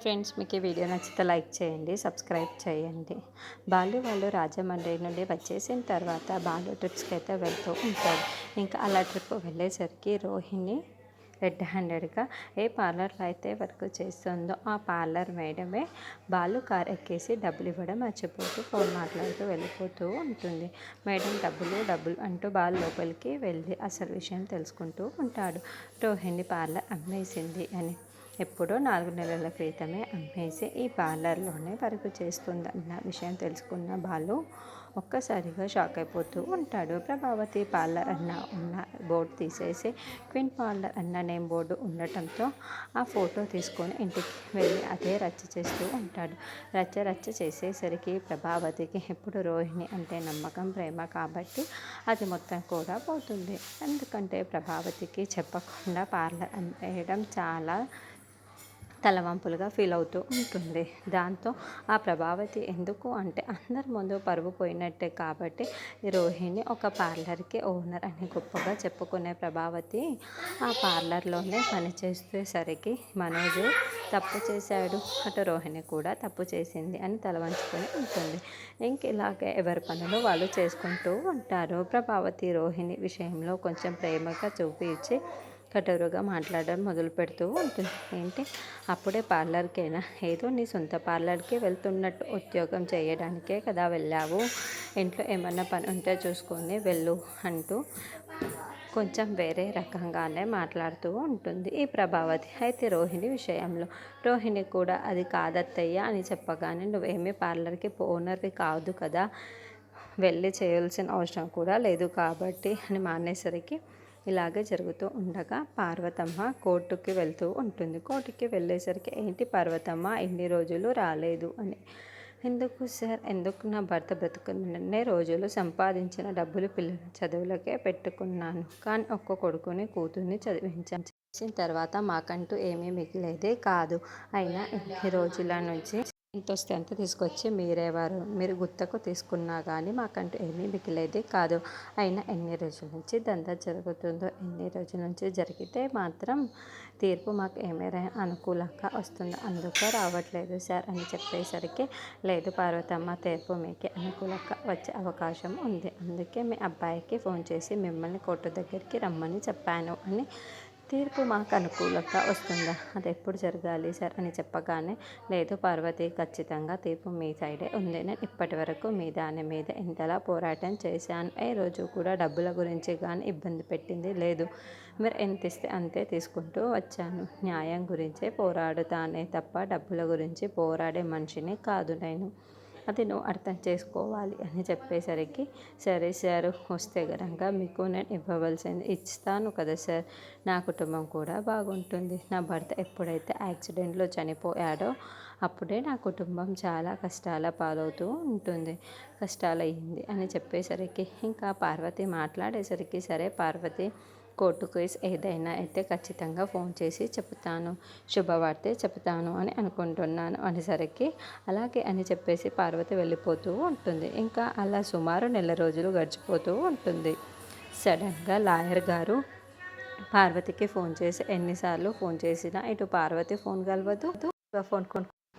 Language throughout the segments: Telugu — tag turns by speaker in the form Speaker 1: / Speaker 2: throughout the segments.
Speaker 1: ఫ్రెండ్స్ మీకు ఈ వీడియో నచ్చితే లైక్ చేయండి సబ్స్క్రైబ్ చేయండి. బాలు వాళ్ళు రాజమండ్రి నుండి వచ్చేసిన తర్వాత బాలు ట్రిప్స్కి అయితే వెళ్తూ ఉంటారు. ఇంకా అలా ట్రిప్ వెళ్ళేసరికి రోహిణి రెడ్ హ్యాండెడ్గా ఏ పార్లర్లో అయితే వర్క్ చేస్తుందో ఆ పార్లర్ మేడమే బాలు కార్ ఎక్కేసి డబ్బులు ఇవ్వడం మర్చిపోతూ ఫోన్ మాట్లాడుతూ వెళ్ళిపోతూ ఉంటుంది. మేడం డబ్బులు డబ్బులు అంటూ బాలు లోపలికి వెళ్ళి అసలు విషయం తెలుసుకుంటూ ఉంటాడు. రోహిణి పార్లర్ అమ్మేసింది అని ఎప్పుడో నాలుగు నెలల క్రితమే అమ్మేసి ఈ పార్లర్లోనే వర్క్ చేస్తుందన్న విషయం తెలుసుకున్న బాలు ఒక్కసారిగా షాక్ అయిపోతూ ఉంటాడు. ప్రభావతి పార్లర్ అన్న ఉన్న బోర్డు తీసేసి క్విన్ పార్లర్ అన్న నేమ్ బోర్డు ఉండటంతో ఆ ఫోటో తీసుకొని ఇంటికి వెళ్ళి అదే రచ్చ చేస్తూ ఉంటాడు. రచ్చ రచ్చ చేసేసరికి ప్రభావతికి ఎప్పుడు రోహిణి అంటే నమ్మకం ప్రేమ కాబట్టి అది మొత్తం కూడా పోతుంది. ఎందుకంటే ప్రభావతికి చెప్పకుండా పార్లర్ వేయడం చాలా తలవంపులుగా ఫీల్ అవుతూ ఉంటుంది. దాంతో ఆ ప్రభావతి ఎందుకు అంటే అందరి ముందు పరువు పోయినట్టే కాబట్టి రోహిణి ఒక పార్లర్కి ఓనర్ అని గొప్పగా చెప్పుకునే ప్రభావతి ఆ పార్లర్లోనే పనిచేసేసరికి మనోజు తప్పు చేశాడు. అటు రోహిణి కూడా తప్పు చేసింది అని తలవంచుకొని ఉంటుంది. ఇంక ఇలాగే ఎవరి పనులు వాళ్ళు చేసుకుంటూ ఉంటారు. ప్రభావతి రోహిణి విషయంలో కొంచెం ప్రేమగా చూపించి కఠోరగా మాట్లాడడం మొదలు పెడుతూ ఉంటుంది. ఏంటి? అప్పుడే పార్లర్కైనా? ఏదో నీ సొంత పార్లర్కే వెళ్తున్నట్టు ఉద్యోగం చేయడానికే కదా వెళ్ళావు. ఇంట్లో ఏమన్నా పని ఉంటే చూసుకొని వెళ్ళు అంటూ కొంచెం వేరే రకంగానే మాట్లాడుతూ ఉంటుంది. ఈ ప్రభావతి అయితే రోహిణి విషయంలో. రోహిణి కూడా అది కాదత్తయ్య అని చెప్పగానే నువ్వేమీ పార్లర్కి ఓనర్వి కాదు కదా. వెళ్ళి చేయాల్సిన అవసరం కూడా లేదు కాబట్టి అని మానేసరికి ఇలాగే జరుగుతూ ఉండగా పార్వతమ్మ కోర్టుకి వెళ్తూ ఉంటుంది. కోర్టుకి వెళ్ళేసరికి ఏంటి పార్వతమ్మ ఎన్ని రోజులు రాలేదు అని. ఎందుకు సార్? ఎందుకు నా భర్త బ్రతుకున్నన్నే రోజులు సంపాదించిన డబ్బులు పిల్లల చదువులకే పెట్టుకున్నాను. కానీ ఒక్క కొడుకుని కూతుర్ని చదివించాను. చేసిన తర్వాత మాకంటూ ఏమీ మిగిలేదే కాదు. అయినా ఎన్ని రోజుల నుంచి ఎంత వస్తే అంత తీసుకొచ్చి మీరేవారు మీరు గుత్తకు తీసుకున్నా కానీ మాకంటూ ఏమీ మిగిలేదు కాదు. అయినా ఎన్ని రోజుల నుంచి దందా జరుగుతుందో ఎన్ని రోజుల నుంచి జరిగితే మాత్రం తీర్పు మాకు ఏమైనా అనుకూలంగా వస్తుందో. అందుకే రావట్లేదు సార్ అని చెప్పేసరికి లేదు పార్వతమ్మ తీర్పు మీకు అనుకూలంగా వచ్చే అవకాశం ఉంది. అందుకే మీ అబ్బాయికి ఫోన్ చేసి మిమ్మల్ని కోర్టు దగ్గరికి రమ్మని చెప్పాను అని తీర్పు మాకు అనుకూలంగా వస్తుందా? అది ఎప్పుడు జరగాలి సార్ అని చెప్పగానే లేదు పార్వతి ఖచ్చితంగా తీర్పు మీ సైడే ఉంది. నేను ఇప్పటి వరకు మీ దాని మీద ఎంతలా పోరాటం చేశాను. ఏ రోజు కూడా డబ్బుల గురించి కానీ ఇబ్బంది పెట్టింది లేదు. మీరు ఎంత ఇస్తే అంతే తీసుకుంటూ వచ్చాను. న్యాయం గురించే పోరాడుతానే తప్ప డబ్బుల గురించి పోరాడే మనిషిని కాదు నేను. అది నువ్వు అర్థం చేసుకోవాలి అని చెప్పేసరికి సరే సార్ వస్తే కనుక మీకు నేను ఇవ్వవలసింది ఇస్తాను కదా సార్. నా కుటుంబం కూడా బాగుంటుంది. నా భర్త ఎప్పుడైతే యాక్సిడెంట్లో చనిపోయాడో అప్పుడే నా కుటుంబం చాలా కష్టాల పాలవుతూ ఉంటుంది. కష్టాలయ్యింది అని చెప్పేసరికి ఇంకా పార్వతి మాట్లాడేసరికి సరే పార్వతి కోర్టు కేసు ఏదైనా అయితే ఖచ్చితంగా ఫోన్ చేసి చెప్తాను శుభవార్తే చెప్తాను అని అనుకుంటున్నాను అనేసరికి. అలాగే అని చెప్పేసి పార్వతి వెళ్ళిపోతూ ఉంటుంది. ఇంకా అలా సుమారు నెల రోజులు గడిచిపోతూ ఉంటుంది. సడన్గా లాయర్ గారు పార్వతికి ఫోన్ చేసి ఎన్నిసార్లు ఫోన్ చేసినా ఇటు పార్వతి ఫోన్ కలవదు. ఫోన్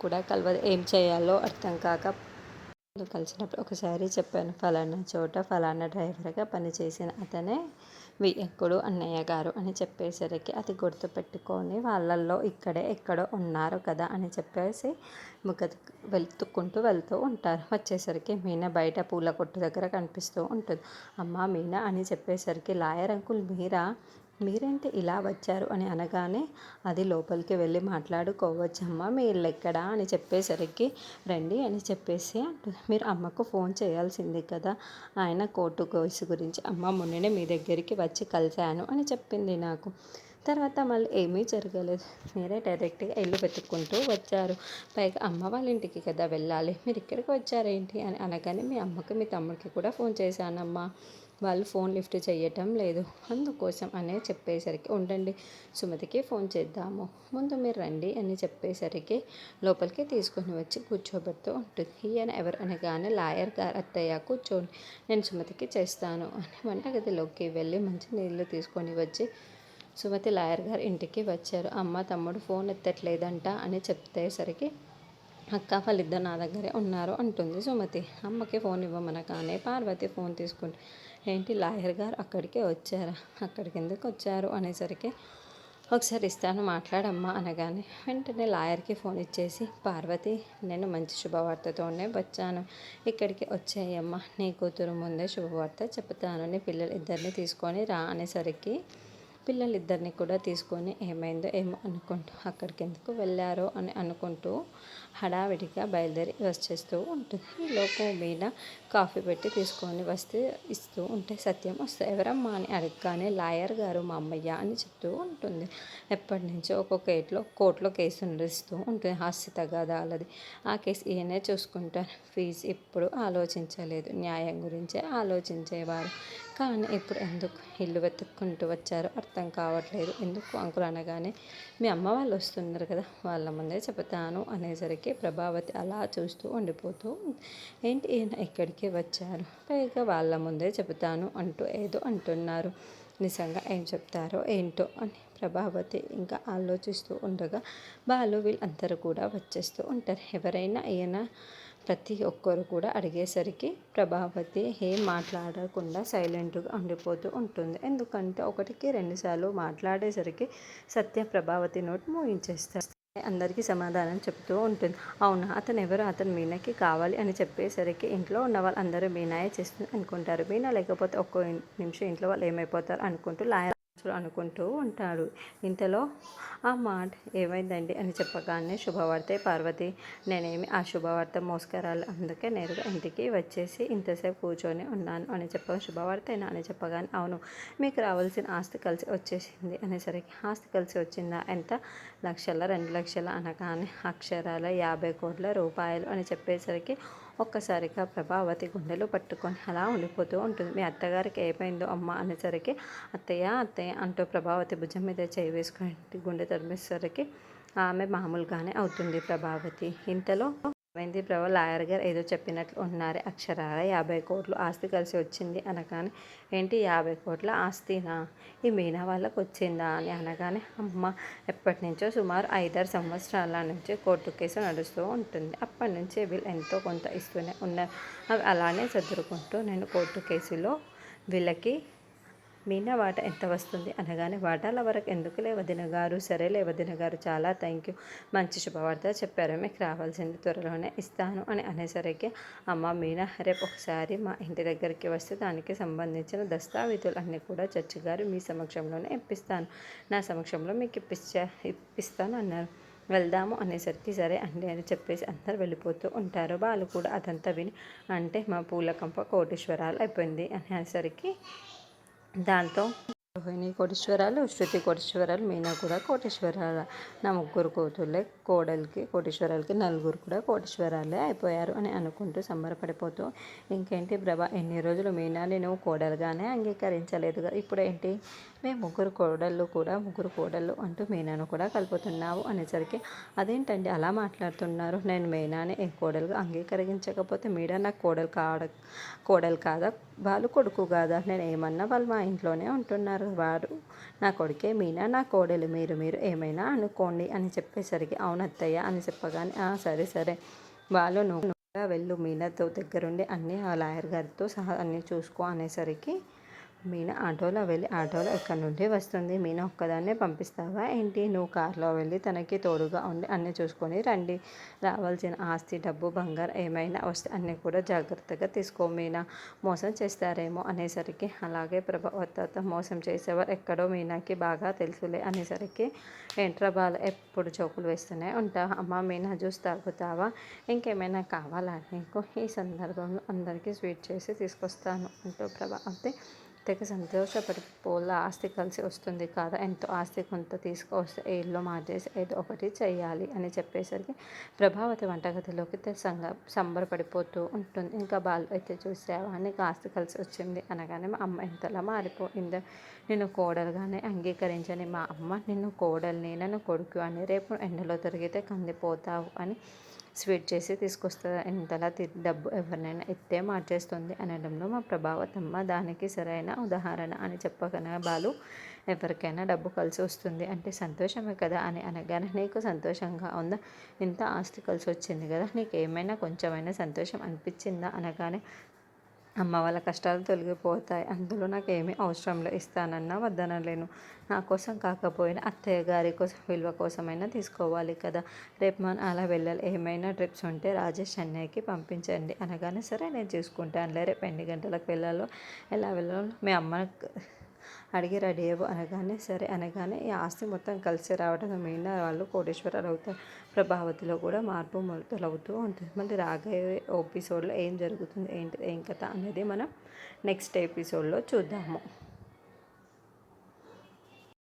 Speaker 1: కూడా కలవదు. ఏం చేయాలో అర్థం కాక కలిసినప్పుడు ఒకసారి చెప్పాను ఫలానా చోట ఫలానా డ్రైవర్గా పనిచేసిన అతనే వియ్యంకుడు అన్నయ్య గారు అని చెప్పేసరికి అది గుర్తుపెట్టుకొని వాళ్ళల్లో ఇక్కడే ఎక్కడో ఉన్నారు కదా అని చెప్పేసి ముఖ వెళ్తుక్కుంటూ వెళ్తూ ఉంటారు. వచ్చేసరికి మీనా బయట పూల కొట్టు దగ్గర కనిపిస్తూ ఉంటుంది. అమ్మ మీనా అని చెప్పేసరికి లాయర్ అంకుల్ మీరా మీరేంటి ఇలా వచ్చారు అని అనగానే అది లోపలికి వెళ్ళి మాట్లాడుకోవచ్చమ్మా మీ ఇల్లు ఎక్కడా అని చెప్పేసరికి రండి అని చెప్పేసి మీరు అమ్మకు ఫోన్ చేయాల్సింది కదా ఆయన కోర్టు కేసు గురించి. అమ్మ మొన్ననే మీ దగ్గరికి వచ్చి కలిశాను అని చెప్పింది నాకు. తర్వాత మళ్ళీ ఏమీ జరగలేదు. మీరే డైరెక్ట్గా ఇల్లు వెతుక్కుంటూ వచ్చారు. పైగా అమ్మ వాళ్ళ ఇంటికి కదా వెళ్ళాలి. మీరు ఇక్కడికి వచ్చారేంటి అని అనగానే మీ అమ్మకి మీ తమ్ముడికి కూడా ఫోన్ చేశానమ్మా. వాళ్ళు ఫోన్ లిఫ్ట్ చేయటం లేదు. అందుకోసం అనే చెప్పేసరికి ఉండండి సుమతికి ఫోన్ చేద్దాము. ముందు మీరు రండి అని చెప్పేసరికి లోపలికి తీసుకొని వచ్చి కూర్చోబెడుతూ ఉంటుంది. ఈయన ఎవరు అనగానే లాయర్ గారు అత్తయ్య కూర్చోండి నేను సుమతికి చేస్తాను అని వంటగదిలోకి వెళ్ళి మంచి నీళ్ళు తీసుకొని వచ్చి సుమతి లాయర్ గారు ఇంటికి వచ్చారు. అమ్మ తమ్ముడు ఫోన్ ఎత్తట్లేదంట అని చెప్తేసరికి అక్క వాళ్ళిద్దరు నా దగ్గరే ఉన్నారు అంటుంది సుమతి. అమ్మకి ఫోన్ ఇవ్వమనగానే పార్వతి ఫోన్ తీసుకుంటే ఏంటి లాయర్ గారు అక్కడికే వచ్చారా? అక్కడికి ఎందుకు వచ్చారు అనేసరికి ఒకసారి ఇస్తాను మాట్లాడమ్మా అనగానే వెంటనే లాయర్కి ఫోన్ ఇచ్చేసి పార్వతి నేను మంచి శుభవార్తతోనే వచ్చాను. ఇక్కడికి వచ్చాయమ్మా. నీ కూతురు ముందే శుభవార్త చెప్తాను. నీ పిల్లలు ఇద్దరిని తీసుకొని రా అనేసరికి పిల్లలిద్దరిని కూడా తీసుకొని ఏమైందో ఏమో అనుకుంటూ అక్కడికి ఎందుకు వెళ్ళారో అని అనుకుంటూ హడావిడిగా బయలుదేరి వచ్చేస్తూ ఉంటుంది. లోపం మీద కాఫీ పెట్టి తీసుకొని వస్తే ఇస్తూ ఉంటే సత్యం వస్తే ఎవరమ్మా అని అడగగానే లాయర్ గారు మా అమ్మయ్య అని చెప్తూ ఉంటుంది. ఎప్పటి నుంచో ఒక్కొక్క ఏట్లో కోర్టులో కేసు నడుస్తూ ఉంటుంది. హాస్య తగాదాలది ఆ కేసు ఈయనే చూసుకుంటారు. ఫీజు ఇప్పుడు ఆలోచించలేదు. న్యాయం గురించే ఆలోచించేవారు. కానీ ఇప్పుడు ఎందుకు ఇల్లు వెతుక్కుంటూ వచ్చారు అర్థం కావట్లేదు. ఎందుకు అంకులు అనగానే మీ అమ్మ వాళ్ళు వస్తున్నారు కదా వాళ్ళ ముందే చెబుతాను అనేసరికి ప్రభావతి అలా చూస్తూ ఉండిపోతూ ఏంటి ఈయన ఇక్కడికి వచ్చారు? పైగా వాళ్ళ ముందే చెబుతాను అంటూ ఏదో అంటున్నారు. నిజంగా ఏం చెప్తారో ఏంటో అని ప్రభావతి ఇంకా ఆలోచిస్తూ ఉండగా బాలు వీళ్ళందరూ కూడా వచ్చేస్తూ ఉంటారు. ఎవరైనా ఈయన ప్రతి ఒక్కరు కూడా అడిగేసరికి ప్రభావతి ఏం మాట్లాడకుండా సైలెంట్గా ఉండిపోతూ ఉంటుంది. ఎందుకంటే ఒకటికి రెండుసార్లు మాట్లాడేసరికి సత్య ప్రభావతి నోట్ మోయించేస్తారు. అందరికీ సమాధానం చెప్తూ ఉంటుంది. అవునా అతను ఎవరు? అతను మీనాకి కావాలి అని చెప్పేసరికి ఇంట్లో ఉన్న వాళ్ళు అందరూ మీనాయే చేస్తుంది అనుకుంటారు. మీనా లేకపోతే ఒక్కో నిమిషం ఇంట్లో వాళ్ళు ఏమైపోతారు అనుకుంటూ లాయర్ అనుకుంటూ ఉంటాడు. ఇంతలో ఆ మాట ఏమైందండి? అని చెప్పగానే శుభవార్తే పార్వతి నేనేమి ఆ శుభవార్త మోసుకరాలి. అందుకే నేరుగా ఇంటికి వచ్చేసి ఇంతసేపు కూర్చొని ఉన్నాను అని చెప్పగా శుభవార్తేనా అని చెప్పగానే అవును మీకు రావాల్సిన ఆస్తి కలిసి వచ్చేసింది. అనేసరికి ఆస్తి కలిసి వచ్చిందా? ఎంత? లక్షల రెండు లక్షల అనగానే అక్షరాల యాభై కోట్ల రూపాయలు అని చెప్పేసరికి ఒక్కసారిగా ప్రభావతి గుండెలు పట్టుకొని అలా ఉండిపోతూ ఉంటుంది. మీ అత్తగారికి ఏమైందో అమ్మ అనేసరికి అత్తయ్య అత్తయ్య అంటూ ప్రభావతి భుజం మీద చేయి వేసుకుని గుండె తరిమేసరికి ఆమె మామూలుగానే అవుతుంది ప్రభావతి. ఇంతలో అరవింద్ ప్రభు లాయర్ గారు ఏదో చెప్పినట్లు ఉన్నారు అక్షరాల యాభై కోట్లు ఆస్తి కలిసి వచ్చింది అనగానే ఏంటి యాభై కోట్ల ఆస్తినా? ఈ మీనా వాళ్ళకు వచ్చిందా? అని అనగానే అమ్మ ఎప్పటి నుంచో సుమారు ఐదారు సంవత్సరాల నుంచి కోర్టు కేసు నడుస్తూ ఉంటుంది. అప్పటి నుంచి వీళ్ళు ఎంతో కొంత ఇస్తూనే ఉన్నారు. అవి అలానే చదువుకుంటూ నేను కోర్టు కేసులో వీళ్ళకి మీనా వాట ఎంత వస్తుంది? అనగానే వాటాల వరకు ఎందుకులే వదిన గారు సరేలే వదిన గారు చాలా థ్యాంక్ యూ మంచి శుభవార్త చెప్పారు. మీకు రావాల్సింది త్వరలోనే ఇస్తాను అని అనేసరికి అమ్మ మీనా రేపు ఒకసారి మా ఇంటి దగ్గరికి వస్తే దానికి సంబంధించిన దస్తావేజులు అన్నీ కూడా చర్చి గారు మీ సమక్షంలోనే ఇప్పిస్తాను. నా సమక్షంలో మీకు ఇప్పించా ఇప్పిస్తాను అన్నారు. వెళ్దాము అనేసరికి సరే అండి అని చెప్పేసి అందరు వెళ్ళిపోతూ ఉంటారు. వాళ్ళు కూడా అదంతా విని అంటే మా పూల కంప కోటేశ్వరాలు అయిపోయింది అనేసరికి దాంతో రోహిణి కోటేశ్వరాలు శృతి కోటేశ్వరాలు మీనా కూడా కోటేశ్వరాలు? నా ముగ్గురు కూతుర్లే కోడలికి కోటేశ్వరాలకి నలుగురు కూడా కోటేశ్వరాలే అయిపోయారు అని అనుకుంటూ సంబరపడిపోతూ ఇంకేంటి ప్రభా ఎన్ని రోజులు మీనాని నువ్వు కోడలుగానే అంగీకరించలేదు ఇప్పుడేంటి? ఇప్పుడు ఏంటి మేము ముగ్గురు కోడళ్ళు కూడా ముగ్గురు కోడళ్ళు అంటూ మీనాను కూడా కలుపుతున్నావు అనేసరికి అదేంటండి అలా మాట్లాడుతున్నారు? నేను మీనాని కోడలుగా అంగీకరించకపోతే మీడా నాకు కోడలు కాడ కోడలు కాదా? వాళ్ళు కొడుకు కాదా? నేను ఏమన్నా వాళ్ళు మా ఇంట్లోనే ఉంటున్నారు వారు నా కొడుకే మీనా నా కోడలు మీరు మీరు ఏమైనా అనుకోండి అని చెప్పేసరికి అవునత్తయ్య అని చెప్పగానే సరే సరే. వాళ్ళు నువ్వు వెళ్ళు మీనాతో దగ్గరుండి అన్నీ ఆ లాయర్ గారితో సహా అన్నీ చూసుకో అనేసరికి మీనా ఆటోలో వెళ్ళి ఆటోలో ఎక్కడి నుండి వస్తుంది? మీనా ఒక్కదాన్నే పంపిస్తావా? ఏంటి? నువ్వు కార్లో వెళ్ళి తనకి తోడుగా ఉండి అన్నీ చూసుకొని రండి. రావాల్సిన ఆస్తి డబ్బు బంగారు ఏమైనా వస్తే అన్నీ కూడా జాగ్రత్తగా తీసుకో మీనా. మోసం చేస్తారేమో అనేసరికి. అలాగే ప్రభావత మోసం చేసేవారు ఎక్కడో మీనాకి బాగా తెలుసులే అనేసరికి. ఏంట్రా బాల ఎప్పుడు చోకులు వేస్తూనే ఉంటావా? అమ్మ మీనా జ్యూస్ తాగుతావా? ఇంకేమైనా కావాలా నీకు? ఈ సందర్భంలో అందరికీ స్వీట్ చేసి తీసుకొస్తాను అంటూ ప్రభావతి తెగ సంతోషపడిపోల ఆస్తి కలిసి వస్తుంది కదా. ఎంతో ఆస్తి కొంత తీసుకొస్తే ఇల్లు మార్చేసి ఏదో ఒకటి చేయాలి అని చెప్పేసరికి ప్రభావతి వంటగదిలోకి సంగ సంబరపడిపోతూ ఉంటుంది. ఇంకా బాలు అయితే చూసావా నీకు ఆస్తి కలిసి వచ్చింది అనగానే మా అమ్మ ఎంతలా మారిపోయిందో. నేను కోడలుగానే అంగీకరించని మా అమ్మ నిన్ను కోడల్ని నన్ను కొడుకు అని రేపు ఎండలో తిరిగితే కందిపోతావు అని స్వీట్ చేసి తీసుకొస్తుంది ఇంతలా డబ్బు ఎవరినైనా ఇత్తే మార్చేస్తుంది అనడంలో మా ప్రభావతమ్మ దానికి సరైన ఉదాహరణ అని చెప్పగన బాలు? ఎవరికైనా డబ్బు కలిసి వస్తుంది అంటే సంతోషమే కదా అని అనగానే నీకు సంతోషంగా ఉందా? ఇంత ఆస్తి కలిసి వచ్చింది కదా నీకు ఏమైనా కొంచెమైనా సంతోషం అనిపించిందా? అనగానే అమ్మ వాళ్ళ కష్టాలు తొలగిపోతాయి. అందులో నాకు ఏమీ అవసరం లేదు. ఇస్తానన్నా వద్దనలేను నా కోసం కాకపోయినా అత్తయ్య గారి కోసం విలువ కోసమైనా తీసుకోవాలి కదా. రేపు మనం అలా వెళ్ళాలి. ఏమైనా ట్రిప్స్ ఉంటే రాజేష్ అన్నయ్యకి పంపించండి అనగానే సరే నేను చూసుకుంటానులే. రేపు ఎన్ని గంటలకు వెళ్ళాలో ఎలా వెళ్ళాలో మీ అమ్మ అడిగి రెడీ అవ్వు అనగానే సరే అనగానే ఈ ఆస్తి మొత్తం కలిసి రావడం మీనా వాళ్ళు కోటేశ్వరాలు అవుతారు. ప్రభావతిలో కూడా మార్పు మొదలవుతూ ఉంటుంది. మళ్ళీ రాగే ఎపిసోడ్లో ఏం జరుగుతుంది ఏంటి ఏం కథ అనేది మనం నెక్స్ట్ ఎపిసోడ్లో చూద్దాము.